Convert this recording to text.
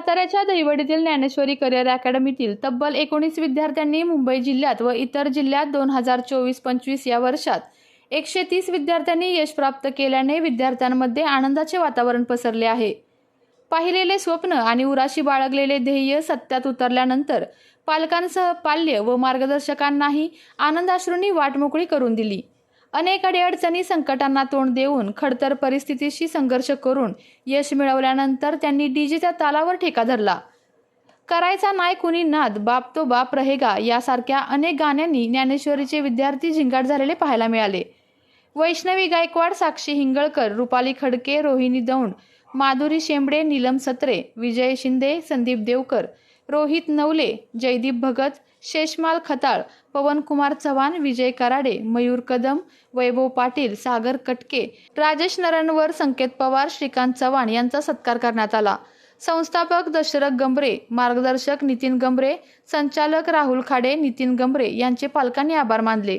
साताऱ्याच्या दहिवडीतील ज्ञानेश्वरी करिअर अकॅडमीतील तब्बल एकोणीस विद्यार्थ्यांनी मुंबई जिल्ह्यात व इतर जिल्ह्यात दोन हजार चोवीस पंचवीस या वर्षात एकशे तीस विद्यार्थ्यांनी यश प्राप्त केल्याने विद्यार्थ्यांमध्ये आनंदाचे वातावरण पसरले आहे. पाहिलेले स्वप्न आणि उराशी बाळगलेले ध्येय सत्यात उतरल्यानंतर पालकांसह पाल्य व मार्गदर्शकांनाही आनंदाश्रूंनी वाट मोकळी करून दिली. अनेक अडीअडचणी संकटांना तोंड देऊन खडतर परिस्थितीशी संघर्ष करून यश मिळवल्यानंतर त्यांनी डीजेच्या तालावर ठेका धरला. करायचा नाय कुणी नाद बाप तो बाप रहेगा यासारख्या अनेक गाण्यांनी ज्ञानेश्वरीचे विद्यार्थी झिंगाट झालेले पाहायला मिळाले. वैष्णवी गायकवाड साक्षी हिंगळकर रुपाली खडके रोहिणी दौंड माधुरी शेंबडे नीलम सत्रे विजय शिंदे संदीप देवकर रोहित नवले जयदीप भगत शेषमाल खताळ पवनकुमार चव्हाण विजय कराडे मयूर कदम वैभव पाटील सागर कटके राजेश नरणवर संकेत पवार श्रीकांत चव्हाण यांचा सत्कार करण्यात आला. संस्थापक दशरथ गंभरे मार्गदर्शक नितीन गंभरे संचालक राहुल खाडे नितीन गंभरे यांचे पालकांनी आभार मानले.